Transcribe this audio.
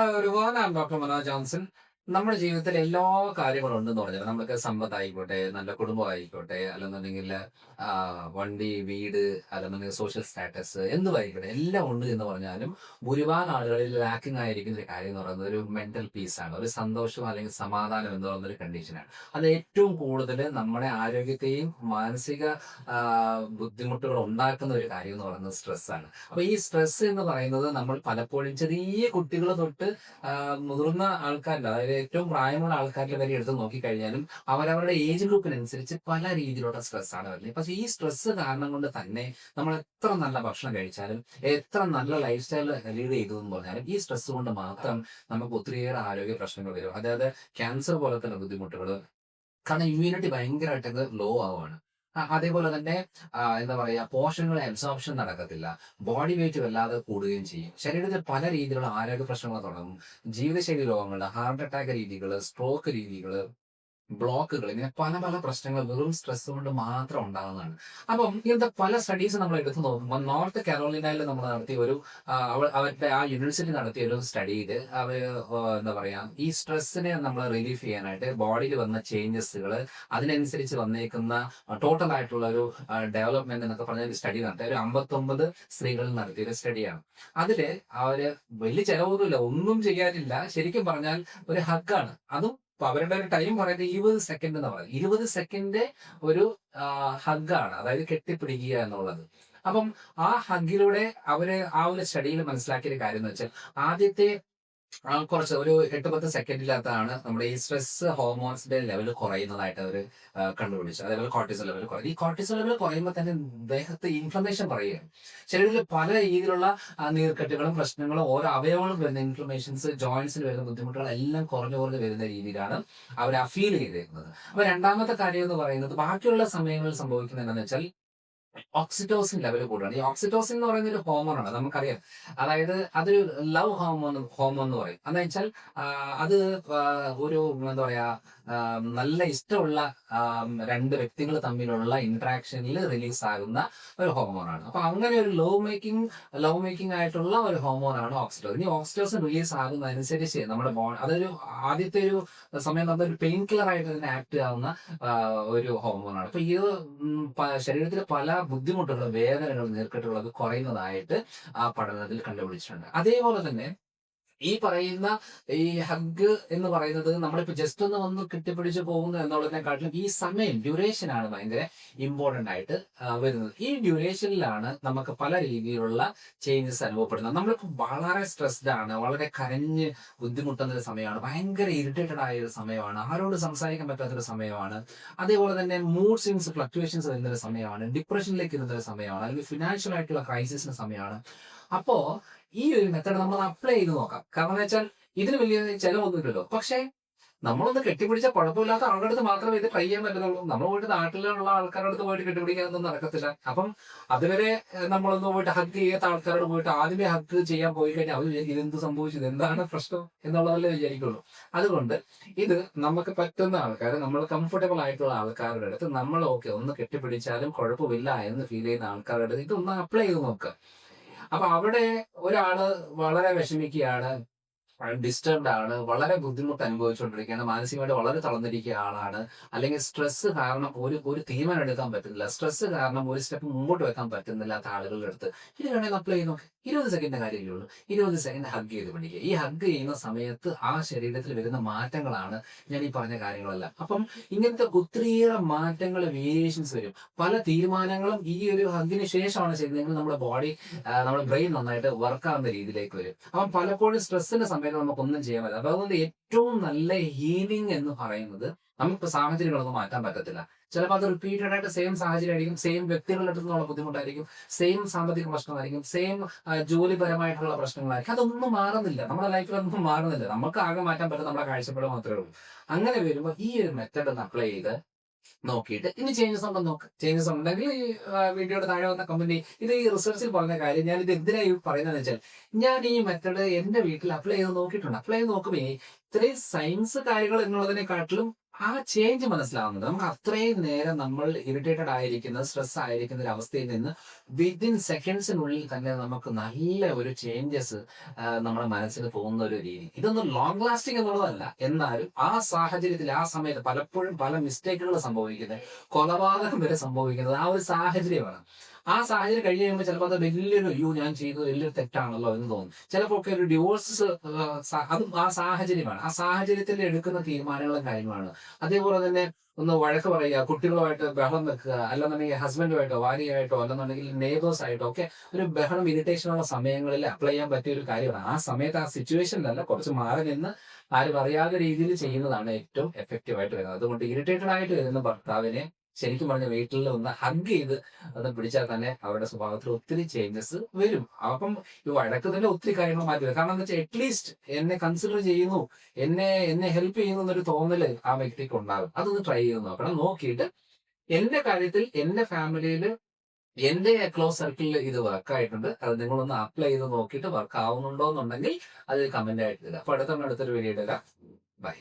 Buna örüvanen bakımına Johnson, നമ്മുടെ ജീവിതത്തിൽ എല്ലാ കാര്യങ്ങളും ഉണ്ടെന്ന് പറഞ്ഞാൽ നമുക്ക് സമ്പത്തായിക്കോട്ടെ നല്ല കുടുംബം ആയിക്കോട്ടെ അല്ലെന്നുണ്ടെങ്കിൽ വണ്ടി വീട് അല്ലെന്നുണ്ടെങ്കിൽ സോഷ്യൽ സ്റ്റാറ്റസ് എന്തുമായിക്കോട്ടെ എല്ലാം ഉണ്ട് എന്ന് പറഞ്ഞാലും ഭൂരിഭാഗം ആളുകളിൽ ലാക്കിംഗ് ആയിരിക്കുന്ന ഒരു കാര്യം എന്ന് പറയുന്നത് ഒരു മെന്റൽ പീസാണ് ഒരു സന്തോഷം അല്ലെങ്കിൽ സമാധാനം എന്ന് പറയുന്ന ഒരു കണ്ടീഷനാണ് അത് ഏറ്റവും കൂടുതൽ നമ്മുടെ ആരോഗ്യത്തെയും മാനസിക ബുദ്ധിമുട്ടുകൾ ഉണ്ടാക്കുന്ന ഒരു കാര്യം എന്ന് പറയുന്നത് സ്ട്രെസ്സാണ് അപ്പൊ ഈ സ്ട്രെസ് എന്ന് പറയുന്നത് നമ്മൾ പലപ്പോഴും ചെറിയ കുട്ടികൾ തൊട്ട് മുതിർന്ന ആൾക്കാരിൽ അതായത് ഏറ്റവും പ്രായമുള്ള ആൾക്കാരിൽ വരെ എടുത്ത് നോക്കിക്കഴിഞ്ഞാലും അവരവരുടെ ഏജ് ഗ്രൂപ്പിനനുസരിച്ച് പല രീതിയിലുള്ള സ്ട്രെസ് ആണ് വരുന്നത്. പക്ഷേ ഈ സ്ട്രെസ് കാരണം കൊണ്ട് തന്നെ നമ്മൾ എത്ര നല്ല ഭക്ഷണം കഴിച്ചാലും എത്ര നല്ല ലൈഫ് സ്റ്റൈൽ ലീഡ് ചെയ്തു എന്ന് പറഞ്ഞാലും ഈ സ്ട്രെസ് കൊണ്ട് മാത്രം നമുക്ക് ഒത്തിരിയേറെ ആരോഗ്യ പ്രശ്നങ്ങൾ വരും. അതായത് ക്യാൻസർ പോലത്തെ ബുദ്ധിമുട്ടുകൾ കാരണം ഇമ്മ്യൂണിറ്റി ഭയങ്കരമായിട്ട് ലോ ആവുകയാണ് അതേപോലെ തന്നെ എന്താ പറയുക പോഷകങ്ങളുടെ അബ്സോർപ്ഷൻ നടക്കത്തില്ല. ബോഡി വെയിറ്റ് വല്ലാതെ കൂടുകയും ചെയ്യും. ശരീരത്തിൽ പല രീതിയിലുള്ള ആരോഗ്യ പ്രശ്നങ്ങൾ തുടങ്ങും. ജീവിതശൈലി രോഗങ്ങൾ ഹാർട്ട് അറ്റാക്ക് രീതികൾ സ്ട്രോക്ക് രീതികൾ ബ്ലോക്കുകൾ ഇങ്ങനെ പല പല പ്രശ്നങ്ങൾ വെറും സ്ട്രെസ് കൊണ്ട് മാത്രം ഉണ്ടാകുന്നതാണ് അപ്പം ഇങ്ങനത്തെ പല സ്റ്റഡീസ് നമ്മൾ എടുത്തു നോക്കുമ്പോൾ നോർത്ത് കരോളിനയിൽ നമ്മൾ നടത്തിയ ഒരു അവരുടെ ആ യൂണിവേഴ്സിറ്റി നടത്തിയ ഒരു സ്റ്റഡിയിൽ അവർ എന്താ പറയാ ഈ സ്ട്രെസ്സിനെ നമ്മൾ റിലീഫ് ചെയ്യാനായിട്ട് ബോഡിയിൽ വന്ന ചേഞ്ചസുകൾ അതിനനുസരിച്ച് വന്നേക്കുന്ന ടോട്ടൽ ആയിട്ടുള്ള ഒരു ഡെവലപ്മെന്റ് എന്നൊക്കെ പറഞ്ഞ ഒരു സ്റ്റഡി നടത്തിയ ഒരു അമ്പത്തൊമ്പത് സ്ത്രീകളിൽ നടത്തിയ ഒരു സ്റ്റഡിയാണ് അതിൽ അവർ വലിയ ചെലവൊന്നുമില്ല ഒന്നും ചെയ്യാനില്ല ശരിക്കും പറഞ്ഞാൽ ഒരു ഹക്കാണ് അതും ഇപ്പൊ അവരുടെ ഒരു ടൈം പറയുന്നത് ഇരുപത് സെക്കൻഡ് എന്ന് പറയുന്നത്. ഇരുപത് സെക്കൻഡ് ഒരു ഹഗ്ഗാണ് അതായത് കെട്ടിപ്പിടിക്കുക എന്നുള്ളത്. അപ്പം ആ ഹഗ്ഗിലൂടെ അവർ ആ ഒരു സ്റ്റഡിയിൽ മനസ്സിലാക്കിയ കാര്യം എന്ന് വെച്ചാൽ ആദ്യത്തെ കുറച്ച് ഒരു എട്ട് പത്ത് സെക്കൻഡിലകത്താണ് നമ്മുടെ ഈ സ്ട്രെസ് ഹോർമോൺസിന്റെ ലെവൽ കുറയുന്നതായിട്ട് അവർ കണ്ടുപിടിച്ചു അതേപോലെ കോർട്ടിസോൾ ലെവൽ കുറയും. ഈ കോർട്ടിസോൾ ലെവൽ കുറയുമ്പോൾ തന്നെ ദേഹത്ത് ഇൻഫ്ലമേഷൻ പറയുകയാണ്. ശരീരത്തിൽ പല രീതിയിലുള്ള നീർക്കെട്ടുകളും പ്രശ്നങ്ങളും ഓരോ അവയവങ്ങളും വരുന്ന ഇൻഫ്ലമേഷൻസ് ജോയിന്റ്സിൽ വരുന്ന ബുദ്ധിമുട്ടുകൾ എല്ലാം കുറഞ്ഞു കുറഞ്ഞു വരുന്ന രീതിയിലാണ് അവർ ആ ഫീൽ ചെയ്തിരിക്കുന്നത് അപ്പൊ രണ്ടാമത്തെ കാര്യം എന്ന് പറയുന്നത് ബാക്കിയുള്ള സമയങ്ങളിൽ സംഭവിക്കുന്നത് എന്താണെന്ന് വെച്ചാൽ ഓക്സിറ്റോസിൻ ലെവൽ കൂടുകയാണ് ഈ ഓക്സിറ്റോസിൻ എന്ന് പറയുന്ന ഒരു ഹോമോണാണ് നമുക്കറിയാം. അതായത് അതൊരു ലവ് ഹോമോൺ ഹോമോൺ എന്ന് പറയും. എന്ന് വെച്ചാൽ അത് ഒരു എന്താ പറയാ നല്ല ഇഷ്ടമുള്ള രണ്ട് വ്യക്തികൾ തമ്മിലുള്ള ഇന്ററാക്ഷനിൽ റിലീസ് ആകുന്ന ഒരു ഹോമോണാണ് അപ്പൊ അങ്ങനെ ഒരു ലവ് മേക്കിംഗ് ലവ് മേക്കിംഗ് ആയിട്ടുള്ള ഒരു ഹോമോണാണ് ഓക്സിറ്റോസിൻ ഈ ഓക്സിറ്റോസിൻ റിലീസ് ആകുന്നതനുസരിച്ച് നമ്മുടെ ബോൺ അതൊരു ആദ്യത്തെ ഒരു സമയം നമ്മൾ ഒരു പെയിൻ കില്ലർ ആയിട്ട് തന്നെ ആക്ട് ആവുന്ന ഒരു ഹോർമോൺ ആണ്. അപ്പൊ ഇത് ശരീരത്തിൽ പല ബുദ്ധിമുട്ടുകൾ നേർക്കെട്ടുകളും ഒക്കെ കുറയുന്നതായിട്ട് ആ പഠനത്തിൽ കണ്ടുപിടിച്ചിട്ടുണ്ട്. അതേപോലെ തന്നെ ഈ പറയുന്ന ഈ ഹഗ് എന്ന് പറയുന്നത് നമ്മളിപ്പോ ജസ്റ്റ് ഒന്ന് വന്ന് കെട്ടിപ്പിടിച്ച് പോകുന്നു എന്നുള്ളതിനെക്കാട്ടിലും ഈ സമയം ഡ്യൂറേഷൻ ആണ് ഭയങ്കര ഇമ്പോർട്ടന്റ് ആയിട്ട് വരുന്നത്. ഈ ഡ്യൂറേഷനിലാണ് നമുക്ക് പല രീതിയിലുള്ള ചേഞ്ചസ് അനുഭവപ്പെടുന്നത്. നമ്മളിപ്പോൾ വളരെ സ്ട്രെസ്ഡ് ആണ് വളരെ കരഞ്ഞ് ബുദ്ധിമുട്ടുന്ന ഒരു സമയമാണ് ഭയങ്കര ഇറിറ്റേറ്റഡ് ആയ ഒരു സമയമാണ് ആരോട് സംസാരിക്കാൻ പറ്റാത്തൊരു സമയമാണ് അതേപോലെ തന്നെ മൂഡ് സ്വിങ്സ് ഫ്ലക്ച്വേഷൻസ് വരുന്ന ഒരു സമയമാണ് ഡിപ്രഷനിലേക്ക് ഇരുന്ന ഒരു സമയമാണ് അല്ലെങ്കിൽ ഫിനാൻഷ്യൽ ആയിട്ടുള്ള ക്രൈസിസിന്റെ സമയമാണ്. അപ്പോ ഈ ഒരു മെത്തേഡ് നമ്മൾ അപ്ലൈ ചെയ്ത് നോക്കാം. കാരണം എന്ന് വെച്ചാൽ ഇതിന് വലിയ ചിലവൊന്നുമില്ലല്ലോ. പക്ഷേ നമ്മളൊന്ന് കെട്ടിപ്പിടിച്ച കുഴപ്പമില്ലാത്ത ആളുടെ അടുത്ത് മാത്രമേ ഇത് ട്രൈ ചെയ്യാൻ പറ്റത്തുള്ളൂ. നമ്മൾ പോയിട്ട് നാട്ടിലുള്ള ആൾക്കാരുടെ അടുത്ത് പോയിട്ട് കെട്ടിപ്പിടിക്കാനൊന്നും നടക്കത്തില്ല. അപ്പം അതുവരെ നമ്മളൊന്ന് പോയിട്ട് ഹഗ് ചെയ്യാത്ത ആൾക്കാരോട് പോയിട്ട് ആദ്യമേ ഹഗ് ചെയ്യാൻ പോയി കഴിഞ്ഞാൽ അവർ ഇതെന്ത് സംഭവിച്ചത് എന്താണ് പ്രശ്നം എന്നുള്ളതല്ലേ വിചാരിക്കുള്ളൂ. അതുകൊണ്ട് ഇത് നമുക്ക് പറ്റുന്ന ആൾക്കാർ നമ്മൾ കംഫർട്ടബിൾ ആയിട്ടുള്ള ആൾക്കാരുടെ അടുത്ത് നമ്മൾ ഓക്കെ ഒന്ന് കെട്ടിപ്പിടിച്ചാലും കുഴപ്പമില്ല എന്ന് ഫീൽ ചെയ്യുന്ന ആൾക്കാരുടെ അടുത്ത് ഇതൊന്ന് അപ്ലൈ ചെയ്ത് നോക്കുക. അപ്പൊ അവിടെ ഒരാൾ വളരെ വിഷമിക്കുകയാണ് ഡിസ്റ്റർബ്ഡ് ആണ് വളരെ ബുദ്ധിമുട്ട് അനുഭവിച്ചുകൊണ്ടിരിക്കുകയാണ് മാനസികമായിട്ട് വളരെ തളർന്നിരിക്കുന്ന ആളാണ്. അല്ലെങ്കിൽ സ്ട്രെസ് കാരണം ഒരു ഒരു തീരുമാനം എടുക്കാൻ പറ്റുന്നില്ല. സ്ട്രെസ് കാരണം ഒരു സ്റ്റെപ്പ് മുമ്പോട്ട് വെക്കാൻ പറ്റുന്നില്ലാത്ത ആളുകളുടെ അടുത്ത്. ഇത് വേണമെങ്കിൽ അപ്ലൈ ചെയ്ത് ഇരുപത് സെക്കൻഡ് കാര്യമേ ഉള്ളൂ. ഇരുപത് സെക്കൻഡ് ഹഗ് ചെയ്ത് പിടിക്കുക. ഈ ഹഗ് ചെയ്യുന്ന സമയത്ത് ആ ശരീരത്തിൽ വരുന്ന മാറ്റങ്ങളാണ് ഞാൻ ഈ പറഞ്ഞ കാര്യങ്ങളെല്ലാം. അപ്പം ഇങ്ങനത്തെ ഒത്തിരിയേറെ മാറ്റങ്ങൾ വേരിയേഷൻസ് വരും. പല തീരുമാനങ്ങളും ഈ ഒരു ഹഗിന് ശേഷമാണ് ചെയ്യുന്നതെങ്കിൽ നമ്മുടെ ബോഡി നമ്മുടെ ബ്രെയിൻ നന്നായിട്ട് വർക്ക് ആവുന്ന രീതിയിലേക്ക് വരും. അപ്പം പലപ്പോഴും സ്ട്രെസ്സിന്റെ സമയത്ത് നമുക്കൊന്നും ചെയ്യാൻ പറ്റില്ല. അതുകൊണ്ട് ഏറ്റവും നല്ല ഹീലിംഗ് എന്ന് പറയുന്നത് നമുക്ക് സാഹചര്യങ്ങളൊന്നും മാറ്റാൻ പറ്റത്തില്ല. ചിലപ്പോൾ അത് റിപ്പീറ്റഡ് ആയിട്ട് സെയിം സാഹചര്യം ആയിരിക്കും സെയിം വ്യക്തികളുടെ അടുത്ത് നിന്നുള്ള ബുദ്ധിമുട്ടായിരിക്കും സെയിം സാമ്പത്തിക പ്രശ്നമായിരിക്കും സെയിം ജോലിപരമായിട്ടുള്ള പ്രശ്നങ്ങളായിരിക്കും. അതൊന്നും മാറുന്നില്ല. നമ്മുടെ ലൈഫിൽ ഒന്നും മാറുന്നില്ല. നമുക്ക് ആകെ മാറ്റാൻ പറ്റും നമ്മുടെ കാഴ്ചപ്പാട് മാത്രമേ ഉള്ളൂ. അങ്ങനെ വരുമ്പോൾ ഈ ഒരു മെത്തഡ് ഒന്ന് അപ്ലൈ ചെയ്ത് നോക്കിയിട്ട് ഇനി ചേഞ്ചസ് ഉണ്ടോ നോക്ക്. ചേഞ്ചസ് ഉണ്ടെങ്കിൽ ഈ വീഡിയോയുടെ താഴെ വന്ന കമ്പനി ഇത് ഈ റിസർച്ചിൽ പറഞ്ഞ കാര്യം ഞാൻ ഇത് എന്തിനായി പറയുന്നതെന്ന് വെച്ചാൽ ഞാൻ ഈ മെത്തേഡ് എന്റെ വീട്ടിൽ അപ്ലൈ ചെയ്ത് നോക്കിയിട്ടുണ്ട്. അപ്ലൈ ചെയ്ത് നോക്കുമ്പോൾ ഇത്രയും സയൻസ് കാര്യങ്ങൾ എന്നുള്ളതിനെക്കാട്ടിലും ആ ചേഞ്ച് മനസ്സിലാവുന്നത് നമുക്ക് അത്രയും നേരം നമ്മൾ ഇറിറ്റേറ്റഡ് ആയിരിക്കുന്ന സ്ട്രെസ് ആയിരിക്കുന്ന ഒരു അവസ്ഥയിൽ നിന്ന് വിത്തിൻ സെക്കൻഡ്സിനുള്ളിൽ തന്നെ നമുക്ക് നല്ല ഒരു ചേഞ്ചസ് നമ്മുടെ മനസ്സിന് പോകുന്ന ഒരു രീതി. ഇതൊന്നും ലോങ് ലാസ്റ്റിംഗ് എന്നുള്ളതല്ല. എന്നാലും ആ സാഹചര്യത്തിൽ ആ സമയത്ത് പലപ്പോഴും പല മിസ്റ്റേക്കുകൾ സംഭവിക്കുന്നത് കൊലപാതകം വരെ സംഭവിക്കുന്നത് ആ ഒരു സാഹചര്യമാണ്. ആ സാഹചര്യം കഴിഞ്ഞ് കഴിയുമ്പോൾ ചിലപ്പോൾ അത് വലിയൊരു അയ്യോ ഞാൻ ചെയ്തത് വലിയൊരു തെറ്റാണല്ലോ എന്ന് തോന്നും. ചിലപ്പോൾ ഒക്കെ ഒരു ഡിവോഴ്സ് അതും ആ സാഹചര്യമാണ്. ആ സാഹചര്യത്തിൽ എടുക്കുന്ന തീരുമാനങ്ങളും കാര്യമാണ് അതേപോലെ തന്നെ ഒന്ന് വഴക്ക് പറയുക കുട്ടികളുമായിട്ട് ബഹളം വെക്കുക അല്ലെന്നുണ്ടെങ്കിൽ ഹസ്ബൻഡുമായിട്ടോ ഭാര്യയായിട്ടോ അല്ലെന്നുണ്ടെങ്കിൽ നെയ്ബേഴ്സ് ആയിട്ടോ ഒക്കെ ഒരു ബഹളം ഇറിറ്റേഷനുള്ള സമയങ്ങളിൽ അപ്ലൈ ചെയ്യാൻ പറ്റിയ ഒരു കാര്യമാണ്. ആ സമയത്ത് ആ സിറ്റുവേഷനിലല്ല കുറച്ച് മാറി നിന്ന് ആരും അറിയാത്ത രീതിയിൽ ചെയ്യുന്നതാണ് ഏറ്റവും എഫക്റ്റീവ് ആയിട്ട് വരുന്നത്. അതുകൊണ്ട് ഇറിറ്റേറ്റഡ് ആയിട്ട് വരുന്ന ഭർത്താവിനെ ശരിക്കും പറഞ്ഞ വീട്ടിൽ ഒന്ന് ഹഗ് ചെയ്ത് ഒന്ന് പിടിച്ചാൽ തന്നെ അവരുടെ സ്വഭാവത്തിൽ ഒത്തിരി ചേഞ്ചസ് വരും. അപ്പം ഈ വഴക്ക് തന്നെ ഒത്തിരി കാര്യങ്ങൾ മാറ്റി വരും. കാരണം എന്താ വെച്ചാൽ അറ്റ്ലീസ്റ്റ് എന്നെ കൺസിഡർ ചെയ്യുന്നു എന്നെ എന്നെ ഹെൽപ്പ് ചെയ്യുന്നു എന്നൊരു തോന്നൽ ആ വ്യക്തിക്ക് ഉണ്ടാകും. അതൊന്ന് ട്രൈ ചെയ്ത് നോക്കണം. നോക്കിയിട്ട് എന്റെ കാര്യത്തിൽ എന്റെ ഫാമിലിയിൽ എന്റെ ക്ലോസ് സർക്കിളിൽ ഇത് വർക്ക് ആയിട്ടുണ്ട്. അത് നിങ്ങളൊന്ന് അപ്ലൈ ചെയ്ത് നോക്കിയിട്ട് വർക്ക് ആവുന്നുണ്ടോ എന്നുണ്ടെങ്കിൽ അത് കമന്റ് ആയിട്ട് തരാം അപ്പൊ അടുത്ത അടുത്തൊരു വീഡിയോ ഇടാം ബൈ